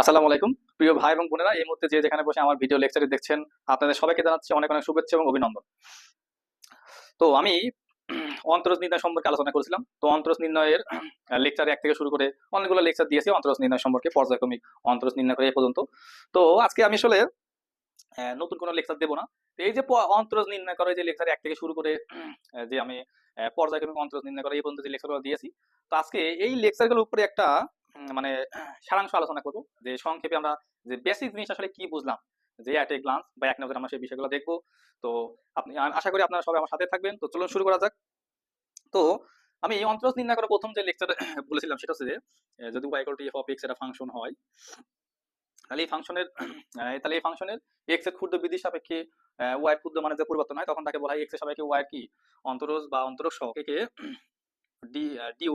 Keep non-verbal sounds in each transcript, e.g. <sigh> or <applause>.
আসসালামু আলাইকুম। প্রিয় ভাই এবং বোনেরা, এই মুহূর্তে যে যেখানে বসে আমার ভিডিও লেকচারে দেখছেন, আপনাদের সবাইকে জানাচ্ছি অনেক অনেক শুভেচ্ছা এবং অভিনন্দন। তো আমি অন্তরজ নির্ণয় সম্পর্কে আলোচনা করেছিলাম। তো অন্তরজ নির্ণয়ের লেকচারে এক থেকে শুরু করে অনেকগুলো লেকচার দিয়েছি অন্তরজ নির্ণয় সম্পর্কে, পর্যায়ক্রমিক অন্তরজ নির্ণয় করে এ পর্যন্ত। তো আজকে আমি আসলে নতুন কোনো লেকচার দেবো না। এই যে অন্তরজ নির্ণয় করে যে লেকচার এক থেকে শুরু করে যে আমি পর্যায়ক্রমিক অন্তরজ নির্ণয় করে এই পর্যন্ত যে লেকচারগুলো দিয়েছি। তো আজকে এই লেকচারগুলোর উপরে একটা মানে <clears throat> সারাংশ আলোচনা করব। যে সংক্ষেপে আমরা যে বেসিক জিনিস আসলে কি বুঝলাম, যে অ্যাট এ গ্লান্স বা এক নজরে আমরা সেই বিষয়গুলো দেখব। তো আপনি আশা করি আপনারা সবাই আমার সাথে থাকবেন। তো চলুন শুরু করা যাক। তো আমি এই অন্তরজ নির্ণয় করার প্রথম যে লেকচার <clears throat> বলেছিলাম সেটা হচ্ছে যে যদি equal to f of x এটা ফাংশন হয়, তাহলে এই ফাংশনের <clears throat> তাহলে এই ফাংশনের এক্সের ক্ষুদ্র বৃদ্ধির সাপেক্ষে ওয়াই ক্ষুদ্র মানে যে পরিবর্তন হয়, তখন তাকে বলা হয় এক্সের সাপেক্ষে এর কি? অন্তরজ বা অন্তরক সহকে ডি dy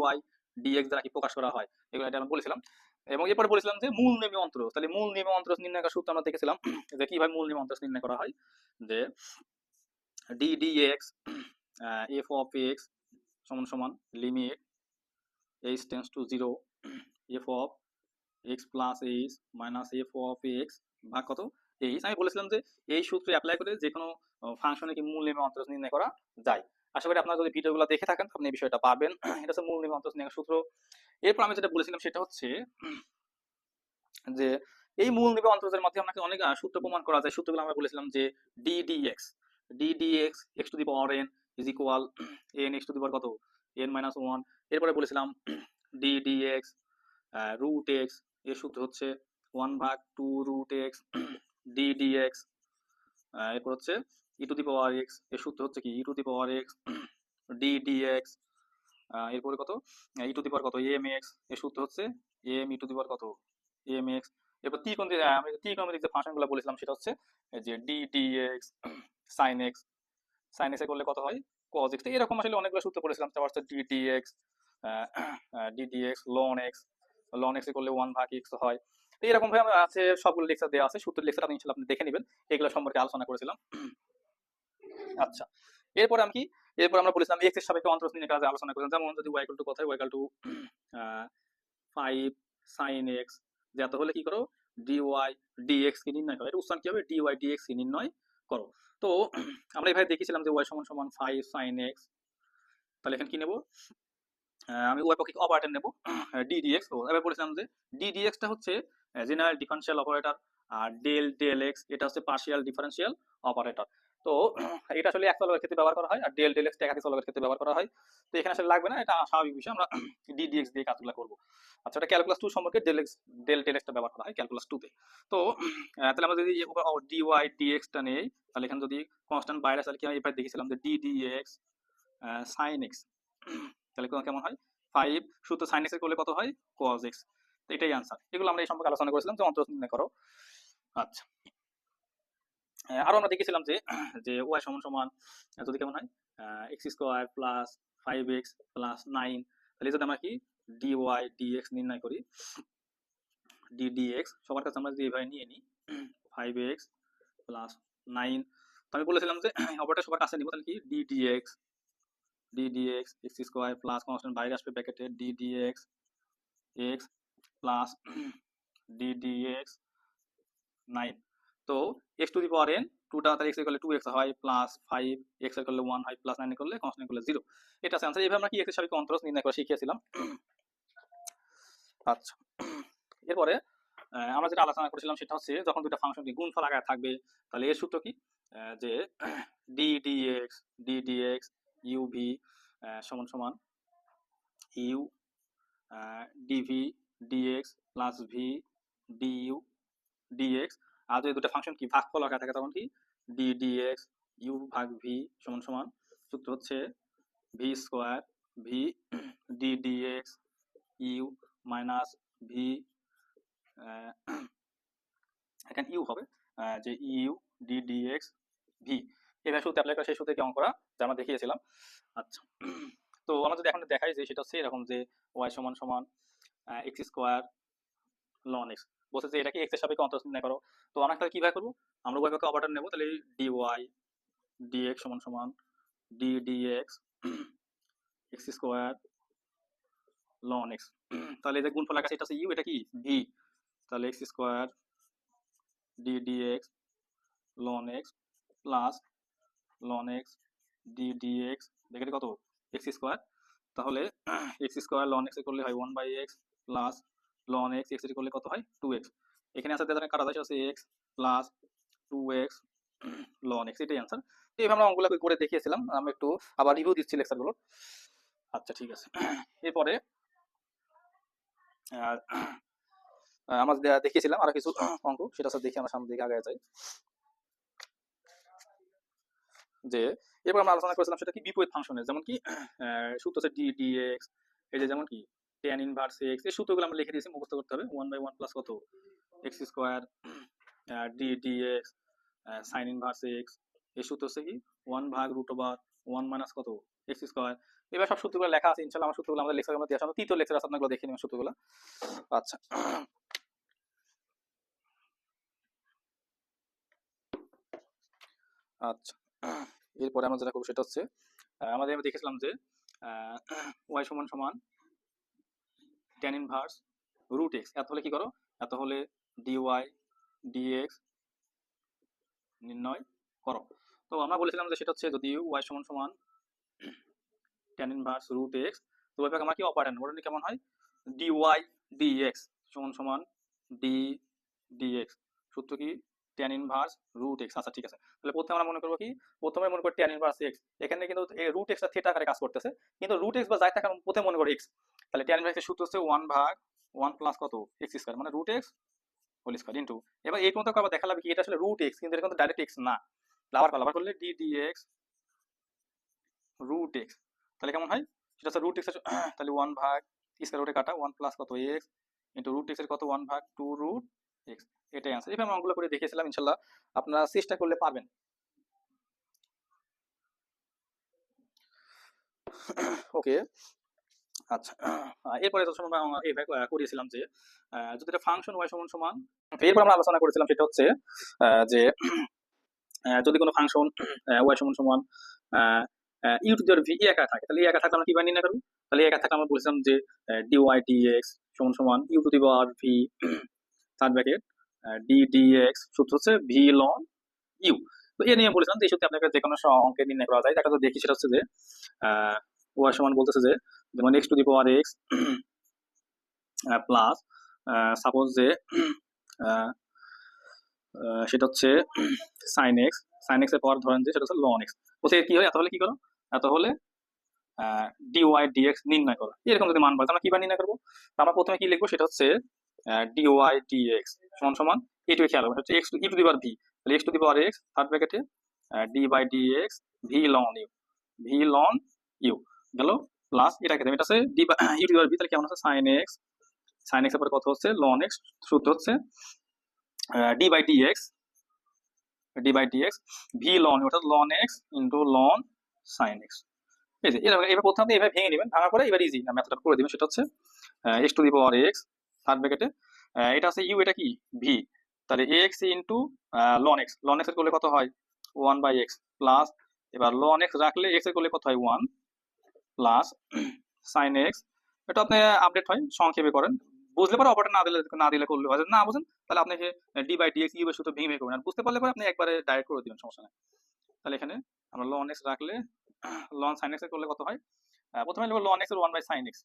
dx দ্বারা কি প্রকাশ করা হয়? এগুলো আমি বলেছিলাম। এবং এরপরে বলেছিলাম যে মূল নেমে অন্তরজ তাহলে মূল নেমে অন্তরজ নির্ণয় করার সূত্র আমরা দেখেছিলাম যে কীভাবে মূল নেমে অন্তরজ নির্ণয় করা হয়? যে D dx F of X সমান সমান limit H tends to zero F of X plus H minus F of X ভাগ কত? এইচ আমি বলেছিলাম যে এই সূত্রে অ্যাপ্লাই করে যে কোনো ফাংশনে কি মূল নেমে অন্তরজ নির্ণয় করা যায়। আশা করি আপনারা যদি ভিডিওগুলো দেখে থাকেন, আপনি এই বিষয়টা পাবেন। <clears throat> এটা হচ্ছে মূল অন্তঃ সূত্র। এরপর আমি যেটা বলেছিলাম সেটা হচ্ছে, <clears throat> যে এই মূল নিবে অন্তর্জের মধ্যে আপনাকে অনেক সূত্র প্রমাণ করা যায়। সূত্রগুলো আমরা বলেছিলাম যে D D X to the power N is equal N X to the power কত? এন মাইনাস ওয়ান এরপরে বলেছিলাম ডি ডি এক্স রুট এক্সের সূত্র হচ্ছে ওয়ান ভাগ two root X D D X এরপর হচ্ছে ই টু দি পাওয়ার এক্সের সূত্র হচ্ছে কি? E to the power X D D X এরপরে কত? ই টু দি পাওয়ার কত? এম এক্সের সূত্র হচ্ছে M E to the power কত? এম এক্স এরপর ত্রিকোণমিতিক আহ, আমি ত্রিকোণমিতিক যে ফাংশনগুলো বলেছিলাম সেটা হচ্ছে যে D D X sine X sine X করলে কত হয়? কজ এক্স এরকম আসলে অনেকগুলো সূত্র পড়েছিলাম তারপর হচ্ছে D D X D D X ln X ln X করলে ওয়ান ভাগ এক্স হয়। তো এরকম ভাবে আছে সবগুলো লেকচার দেওয়া আছে সূত্রের লেকচার আপনি আপনি দেখে নেবেন। এগুলো সম্পর্কে আলোচনা করেছিলাম। আচ্ছা এরপর আমি কি? এরপর আমরা বলেছিলাম এক্সের সাপেক্ষে অন্তরস নিয়ে কাজে আলোচনা করেছিলাম। যেমন যদি ওয়াই টু কথায় Y two five sine X যত হলে কি করো? ডিওয়াই ডিএক্স কে নির্ণয় করো। এটা উচ্চারণ কি হবে? ডিওয়াই ডিএক্স কে নির্ণয় করো। তো আমরা এভাবে দেখেছিলাম যে ওয়াই সমান সমান ফাইভ সাইন এক্স তাহলে এখানে কি নেব? আমি পক্ষে অপারেটর নেব। ডিডিএক্স তো এবার বলেছিলাম যে ডিডিএক্সটা হচ্ছে জেনারেল ডিফারেন্সিয়াল অপারেটর আর ডেল ডেল এক্স এটা হচ্ছে পার্শিয়াল ডিফারেন্সিয়াল অপারেটর তো, <clears throat> এটা আসলে এক চলকের ক্ষেত্রে ব্যবহার করা হয় আর ডেল ডেল এক্স একাধিক চলকের ক্ষেত্রে ব্যবহার করা হয়। তো এখানে আসলে লাগবে না, এটা স্বাভাবিক বিষয়। আমরা <clears throat> ডিডিএক্স দিয়ে কাজগুলো করব। আচ্ছা এটা ক্যালকুলাস টু সম্পর্কে ডেল এক্স ডেল ডেল এক্সটা ব্যবহার করা হয় ক্যালকুলাস টুতে তো। <clears throat> তাহলে আমরা যদি ডিওয়াই ডিএক্সটা নেই, তাহলে এখানে যদি কনস্ট্যান্ট বাইরে আসলে কি আমি এবার দেখেছিলাম যে ডিডিএক্স সাইন এক্স তাহলে কেমন হয়? ফাইভ সূত্র সাইন এক্স করলে কত হয়? কজ এক্স তো এটাই আনসার এগুলো আমরা এই সম্পর্কে আলোচনা করেছিলাম যে অন্তর নির্ণয় করো। আচ্ছা। আরও আমরা দেখেছিলাম যে যে ওয়াই সমান সমান, যদি কেমন হয়? X square plus five X plus nine তাহলে যদি আমরা কি? ডি ওয়াই ডিএক্স নির্ণয় করি ডি ডিএক্স সবার কাছে আমরা যদি এভাবে নিয়ে নিই ফাইভ এক্স প্লাস নাইন তো আমি বলেছিলাম যে অপারেটর সবার কাছে নিব, তাহলে কি? D DX D DX X square plus বাইরে আসবে ব্র্যাকেটে D DX X plus D nine তো X to the power N টুটা তাহলে এক্স করলে টু এক্স হয় প্লাস ফাইভ এক্স করলে ওয়ান হয় প্লাস নাইন করলে কনস্ট্যান্ট করলে জিরো এটা আছে আনসার এইভাবে আমরা কি এক্সের সাপেক্ষে অন্তরস নির্ণয় করা শিখিয়েছিলাম আচ্ছা এরপরে আমরা যেটা আলোচনা করেছিলাম সেটা হচ্ছে যখন দুটো ফাংশনকে গুণফল আকারে থাকবে, তাহলে এর সূত্র কি? যে D D X D D X U V সমান সমান U DV DX plus V D DU DX আর যদি দুটো ফাংশন কি ভাগফল আকারে থাকে, তখন কি? ডি ডিএক্স ইউ ভাগ ভি সমান সমান। সূত্র হচ্ছে V square V D DX U minus V এখানে ইউ হবে যে ইউ ডি ডিএক্স ভি এবার সূত্র অ্যাপ্লাই করা, সেই সূত্রে কেমন করা? যা আমরা দেখিয়েছিলাম। আচ্ছা তো আমরা যদি এখন দেখাই যে সেটা হচ্ছে এরকম যে ওয়াই সমান সমান এক্স স্কোয়ার লন এক্স বলছে যে এটাকে এক্সের সাপেক্ষে অন্তর নির্ণয় করো। তো আমরা তাহলে কীভাবে করব? আমরা ওয়াই পক্ষে অপারেটর নেব, তাহলে ডি ওয়াই ডি এক্স সমান সমান D DX X X square ln X তাহলে যে গুণফল আকাশ এটা হচ্ছে ইউ এটা কি? ভি তাহলে X square D D X ln X plus ln X D D X দেখে কত? এক্স স্কোয়ার তাহলে এক্স স্কোয়ার লন এক্স করলে হয় one by X plus ln X X করলে কত হয়? টু এক্স এখানে আছে যেখানে কাটা আছে X plus two X ln X এটাই অ্যান্সার এইভাবে আমরা অঙ্কগুলো করে দেখিয়েছিলাম। আমি একটু আবার রিভিউ দিচ্ছি লেকচারগুলো আচ্ছা ঠিক আছে। <clears throat> এরপরে <clears throat> আমরা দেখিয়েছিলাম আরও কিছু <clears throat> অঙ্ক। সেটা দেখি আমরা সামনে দিকে আগে যাই। যে এরপর আমরা আলোচনা করেছিলাম সেটা কি বিপরীত ফাংশনের, যেমন কি সূত্র হচ্ছে ডি ডি এক্স এই যে যেমন কি টেন ইনভার্স এক্স এই সূত্রগুলো আমরা লিখে দিয়েছি, মুখস্থ করতে হবে ওয়ান বাই ওয়ান প্লাস কত? X square D D X sine inverse X এই সূত্র হচ্ছে কি ওয়ান ভাগ রুট ওভার ওয়ান মাইনাস কত? এক্স স্কোয়ার এবার সব সূত্রগুলো লেখা আছে ইনশাল্লাহ আমার সূত্রগুলো আমাদের লেকচারের মধ্যে আসলে তৃতীয় লেকচার আছে আপনাগুলো দেখে নেবেন সূত্রগুলো। আচ্ছা। আচ্ছা। এরপরে আমরা যেটা করব সেটা হচ্ছে আমাদের আমরা দেখেছিলাম যে ওয়াই সমান সমান ট্যান ইনভার্স রুট এক্স এত হলে কি করো? এত হলে ডিওয়াই ডিএক্স নির্ণয় করো। তো আমরা বলেছিলাম যে সেটা হচ্ছে যদি ওয়াই সমান সমান ট্যান ইনভার্স রুট এক্স তো ওই আমার কি অপারেন্ট ওটা কেমন হয়? ডিওয়াই ডিএক্স সমান সমান ডি ডিএক্স সূত্র কি? ট্যান ইনভার্স রুট এক্স আচ্ছা ঠিক আছে। তাহলে প্রথমে আমরা মনে করব কি? প্রথমে মনে করি ট্যান ইনভার্স এক্স এখানে কিন্তু রুট এক্সটা থিটা আকারে কাজ করতেছে। কিন্তু রুট এক্স বা যাই থাকার প্রথমে মনে করি এক্স তাহলে ট্যান ইনভার্স সূত্র হচ্ছে ওয়ান ভাগ ওয়ান প্লাস কত? এক্স স্কোয়ার মানে root X whole square into এবার এই পর্যন্ত আবার দেখা লাগবে কি? এটা আসলে রুট এক্স কিন্তু এটা কিন্তু ডাইরেক্ট এক্স না। আবার করলে আবার করলে D D X root X তাহলে কেমন হয়? সেটা হচ্ছে রুট এক্স তাহলে ওয়ান ভাগ স্কোয়ার রুটে কাটা ওয়ান প্লাস কত? এক্স ইন্টু রুট এক্সের কত? ওয়ান ভাগ টু রুট এক্স এটাই আনসার এভাবে অঙ্কগুলো করে দেখিয়েছিলাম, ইনশাল্লাহ আপনারা চেষ্টা করলে পারবেন। ওকে আচ্ছা এরপরে তো সময় করিয়েছিলাম যে যদি এটা ফাংশন ওয়াই সমান সমান এরপর আমরা আলোচনা করেছিলাম সেটা হচ্ছে যে <clears throat> যদি কোনো ফাংশন ওয়াই সমান সমান ইউ টু ভি একা থাকে, তাহলে একা থাকলে আমরা কীভাবে নির্ণয় করব? তাহলে একা থাকলে আমরা বলেছিলাম যে ডি ওয়াই ডি এক্স সমান সমান U two V third bracket D D X সূত্র হচ্ছে ভি লন ইউ তো এ নিয়ে বলেছিলাম এই সূত্রে আপনাকে যে কোনো অঙ্কে নির্ণয় করা যায়। দেখা তো দেখি সেটা হচ্ছে যে সমান বলতেছে যে যেমন X to the power X plus suppose যে আহ, <clears throat> আহ, সেটা হচ্ছে সাইন এক্স সাইন এক্সের পাওয়ার ধরেন যে সেটা হচ্ছে লন এক্স বলছে কি হয়? এত হলে কি করো? এত হলে ডি ওয়াই ডিএক্স নির্ণয় করো। এরকম যদি মান বলে আমরা কীভাবে নির্ণয় করব? তো আমরা প্রথমে কি লিখব? সেটা হচ্ছে ডি ওয়াই ডিএক্স সমান সমান এটুকু খেয়াল হবে হচ্ছে X E to the power V তাহলে X to the power X third ব্র্যাকেটে D by D X V ln U V ln U গেল। প্লাস এটাকে দেবে এটা হচ্ছে D U to the V তাহলে কেমন হচ্ছে? সাইন এক্স সাইন এক্সের পরে কত হচ্ছে? লন এক্স সূত্র হচ্ছে D by D X D by D X V ln অর্থাৎ ln X into ln sine X এই যে, এবার প্রথমে এভাবে ভেঙে নেবেন, ভাঙার পরে এবার ইজি আমি এতটা করে দিবেন সেটা হচ্ছে x to the power x third ব্র্যাকেটে এটা আছে ইউ এটা কি? ভি তাহলে এ x into loan x loan এক্সের করলে কত হয়? ওয়ান বাই এক্স প্লাস এবার লন এক্স রাখলে এক্সের করলে কত হয়? ওয়ান প্লাস সাইন এক্স এটা আপনি আপডেট হয়, সংক্ষেপে করেন। বুঝলে পরে অপারেটর না দিলে না দিলে করলে হয়। না বুঝেন, তাহলে আপনাকে ডি বাই ডিএক্স ইউ এর সূত্র ভেঙে ভেঙে করবেন। আর বুঝতে পারলে পরে আপনি একবারে ডাইরেক্ট করে দিবেন, সমস্যা নেই। তাহলে এখানে আমরা লন এক্স রাখলে লন সাইন এক্সের করলে কত হয়? প্রথমে লন এক্সের ওয়ান বাই সাইন এক্স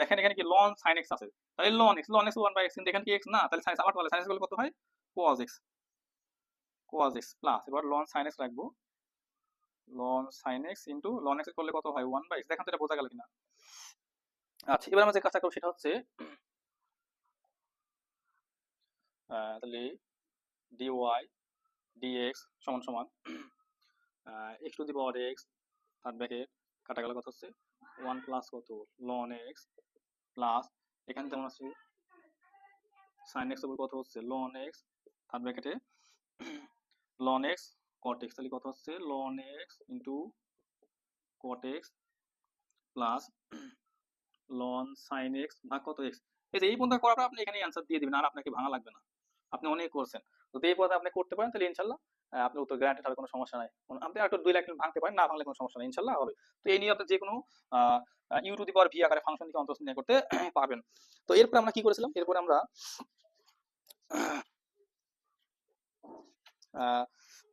দেখেন এখানে কি লন সাইন এক্স আছে। তাহলে ln X ln X one by X কিন্তু এখানে কি এক্স না, তাহলে সাইন আবার তাহলে সাইন এক্স কত হয়? Cos X cos X plus এবার লন সাইন এক্স রাখব। Ln sine X into ln X করলে কত হয়? ওয়ান বাই এক্স দেখেন তো এটা বোঝা গেল কিনা। আচ্ছা এবার আমরা যে কাজটা করব সেটা হচ্ছে তাহলে ডি ওয়াই ডিএক্স সমান সমান x to the power x third bracket কাটা গেল কত হচ্ছে? ওয়ান প্লাস কত? লন এক্স প্লাস এখানে যেমন আছে সাইন এক্স কত হচ্ছে? লন এক্স থার্ড ব্র্যাকেটে লন এক্স কট তাহলে কত হচ্ছে? Ln X into cot X plus ln sine X ভাগ কত এক্স এই যে এই পর্যন্ত করার পর আপনি এখানে অ্যান্সার দিয়ে দিবেন, আর আপনাকে ভাঙা লাগবে না। আপনি অনেক করছেন। যদি এই পদে আপনি করতে পারেন, তাহলে ইনশাল্লাহ আপনি উত্তর গ্যারান্টি তাহলে কোনো সমস্যা নাই। আপনি আর দুই লাখ ভাঙতে পারেন, না ভাঙলে কোনো সমস্যা নাই, ইনশাল্লাহ, হবে। তো এই নিয়ে আপনি যে কোনো ইউটিউব আর ভি আকারে ফাংশন থেকে অন্তর্শন করতে <clears throat> পারবেন। তো এরপরে আমরা কি করেছিলাম? এরপরে আমরা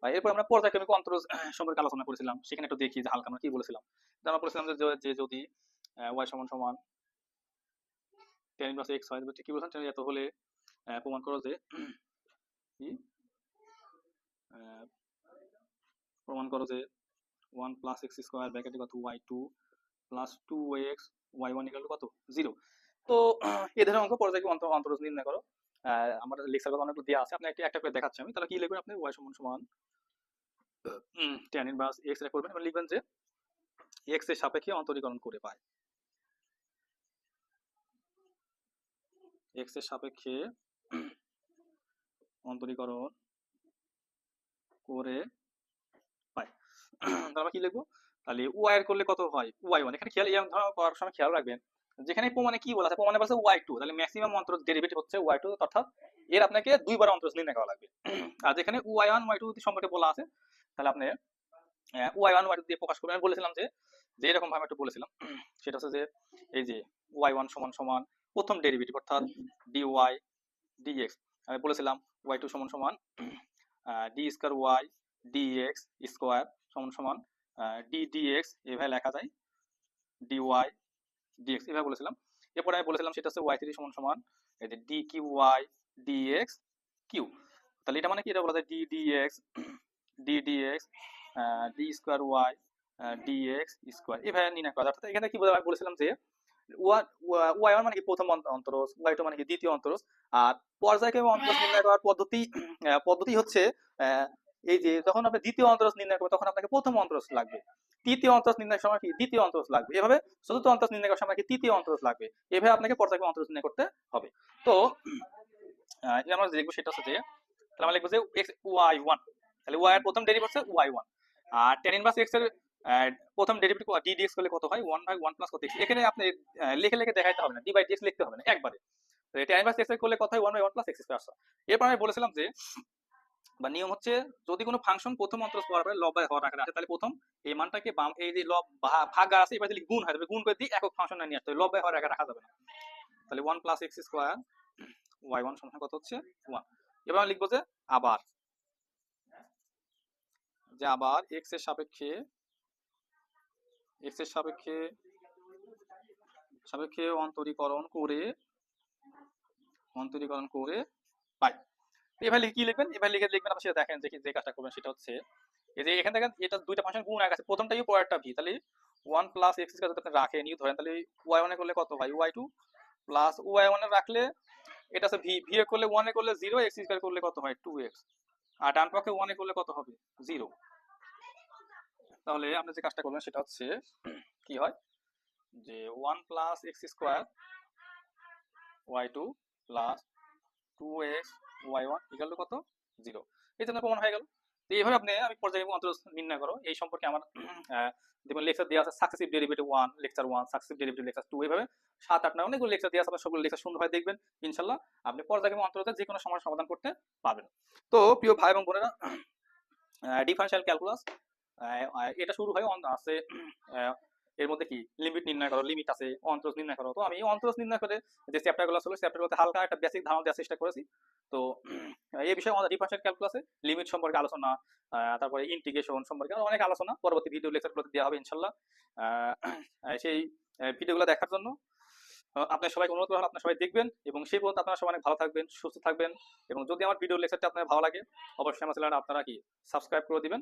এরপর আমরা পর্যায়ক্রমিক অন্তর <clears throat> সম্পর্কে আলোচনা করেছিলাম। সেখানে একটু দেখি যে হালকা আমরা কি বলেছিলাম। আমরা বলেছিলাম যে যদি ওয়াই সমান সমান টেন প্লাস এক্স হয় কি বলছেন এত হলে প্রমাণ করো যে <clears throat> প্রমাণ করো যে ওয়ান প্লাস এক্স স্কোয়ার ব্র্যাকেটে কত? Y two plus two X Y one equal কত? জিরো তো <clears throat> এ ধরনের অঙ্ক পর্যায়ক্রমিক অন্তর অন্তরজ নির্ণয় করো। আহ, আমাদের লেকচার কথা অনেকগুলো দেওয়া আছে আপনি একটা একটা করে দেখাচ্ছি আমি। তাহলে কি লিখবেন আপনি? ওয়াই সমান সমান টেন ইনভার্স এক্স রে করবেন এবং লিখবেন যে এক্সের সাপেক্ষে অন্তরীকরণ করে পায় এক্সের সাপেক্ষে <clears throat> অন্তরীকরণ করে পাই। <clears throat> তারপর কি লিখব? তাহলে ওয়াই এর করলে কত হয়? ওয়াই ওয়ান এখানে খেয়াল ধরনের করার সময় খেয়াল রাখবেন। যেখানে প্রমাণে কি বলা আছে প্রমাণে বলছে ওয়াই টু তাহলে ম্যাক্সিমাম অন্তর ডেরিভেটিভ হচ্ছে ওয়াই টু অর্থাৎ এর আপনাকে দুইবার অন্তর নির্ণয় করা লাগবে। <clears throat> আর যেখানে ওয়াই ওয়ান ওয়াই টু সম্পর্কে বলা আছে তাহলে আপনি ওয়াই ওয়ান ওয়াই টু দিয়ে প্রকাশ করবেন। আমি বলেছিলাম যে যে এরকম ভাবে একটু বলেছিলাম। <clears throat> সেটা হচ্ছে যে এই যে ওয়াই ওয়ান সমান সমান প্রথম ডেরিভেটিভ অর্থাৎ ডি ওয়াই ডিএক্স আমি বলেছিলাম ওয়াই টু সমান সমান D square Y D X square সমান সমান ডি ডিএক্স এভাবে লেখা যায় ডি ওয়াই ডিএক্স এভাবে বলেছিলাম। এরপরে আমি বলেছিলাম সেটা হচ্ছে ওয়াই থ্রি সমান সমান, এই যে D Q Y DX Q তাহলে এটা মানে কি এটা বলা যায়? D DX D DX D square Y D X square এভাবে নির্ণয় করা। অর্থাৎ এখানে কি আমি বলেছিলাম যে ওয়াই ওয়ান মানে কি প্রথম অন্ত- অন্তরজ ওয়াই টু মানে কি দ্বিতীয় অন্তরজ আর পর্যায়ক্রমে অন্তরজ নির্ণয় করার পদ্ধতি পদ্ধতি হচ্ছে এই যে যখন আপনি দ্বিতীয় অন্তরজ নির্ণয় করবেন, তখন আপনাকে প্রথম অন্তরজ লাগবে। তৃতীয় অন্তরজ নির্ণয়ের সময় কি? দ্বিতীয় অন্তরজ লাগবে। এভাবে চতুর্থ অন্তরজ নির্ণয় করার সময় কি? তৃতীয় অন্তরজ লাগবে। এভাবে আপনাকে পর্যায়ক্রমে অন্তরজ নির্ণয় করতে হবে। তো আমরা দেখব সেটা হচ্ছে যে, তাহলে আমরা লিখব যে এক্স ওয়াই ওয়ান তাহলে ওয়াই এর প্রথম ডেরিভেটিভ হচ্ছে ওয়াই ওয়ান আর টেন ইনভার্স এক্সের প্রথম ডেরিভেটিভ ডি ডিএক্স করলে কত হয়? ওয়ান বাই ওয়ান প্লাস কত? এখানে আপনি লিখে লিখে দেখাইতে হবে না। ডি বাই ডিএক্স লিখতে হবে না, একবারে। ইনভার্স এক্স করলে কত হয়? One by one plus X square এরপর আমি বলেছিলাম যে, বা নিয়ম হচ্ছে যদি কোনো ফাংশন প্রথম অন্তরজ পাওয়ার পরে লব বাই হর আকারে আসে তাহলে প্রথম এই মানটাকে বাম, এই যে লব আছে, এবার যদি গুণ হয়। তবে গুণ করে দিয়ে একক ফাংশন নিয়ে আসতে হবে। লব বাই আকারে রাখা যাবে না। তাহলে one plus X square Y one সমান কত হচ্ছে? ওয়ান এবার আমি লিখব যে, আবার। যে আবার এক্সের সাপেক্ষে এক্সের সাপেক্ষে সাপেক্ষে অন্তরীকরণ করে অন্তরীকরণ করে পাই লিখে কি লিখবেন? এভাবে লিখে লিখবেন, আপনি সেটা দেখেন যে যে কাজটা করবেন, সেটা হচ্ছে, এই যে এখান থেকে এটা দুইটা ফাংশন গুণ আছে। প্রথমটা ইউ পরেরটা ভি তাহলে ওয়ান প্লাস এক্স যদি আপনি রাখেন ইউ ধরেন, তাহলে ওয়াই ওয়ানে করলে কত হয়? ওয়াই টু প্লাস ওয়াই ওয়ানে রাখলে এটা আছে ভি ভি এ করলে ওয়ানে করলে জিরো এক্স স্কোয়ার করলে কত হয়? টু এক্স আর ডান পক্ষে ওয়ানে করলে কত হবে? জিরো তাহলে আপনি যে কাজটা করবেন সেটা হচ্ছে <clears throat> কি হয়? যে one plus X square Y two plus two X Y one equal কত? জিরো এই জন্য প্রমাণ হয়ে গেল। তো এইভাবে আপনি আমি পর্যায়ক্রমিক অন্তর নির্ণয় করো। এই সম্পর্কে আমার <clears throat> আহ, দেখবেন লেকচার দেওয়া আছে successive derivative one lecture one successive derivative lecture two এইভাবে সাত আট নয় অনেকগুলো লেকচার দেওয়া আছে। সবগুলো লেকচার সুন্দরভাবে দেখবেন। ইনশাল্লাহ আপনি পর্যায়ক্রমিক অন্তরতে যে কোনো সমস্যার সমাধান করতে পারবেন। তো প্রিয় ভাই এবং বোনেরা <clears throat> ডিফারেন্সিয়াল ক্যালকুলাস এটা শুরু হয় আছে <clears throat> এর মধ্যে কি? লিমিট নির্ণয় করো লিমিট আছে অন্তরজ নির্ণয় করো। তো আমি অন্তরজ নির্ণয় করে যে চ্যাপ্টারগুলো ছিল চ্যাপ্টারগুলোতে হালকা একটা বেসিক ধারণা দেওয়ার চেষ্টা করেছি। তো, <clears throat> এই বিষয়ে আমাদের ডিফারেন্সিয়াল ক্যালকুলাসে লিমিট সম্পর্কে আলোচনা তারপরে ইন্টিগ্রেশন সম্পর্কে অনেক আলোচনা পরবর্তী ভিডিও লেকচারগুলোতে দেওয়া হবে ইনশাল্লাহ। <clears throat> সেই ভিডিওগুলো দেখার জন্য আপনার সবাইকে অনুরোধ করা আপনারা সবাই দেখবেন এবং সেই পর্যন্ত আপনারা সবাই অনেক ভালো থাকবেন, সুস্থ থাকবেন এবং যদি আমার ভিডিও লেকচারটা আপনার ভালো লাগে, অবশ্যই আমার চ্যানেলটা আপনারা কি সাবস্ক্রাইব করে দিবেন।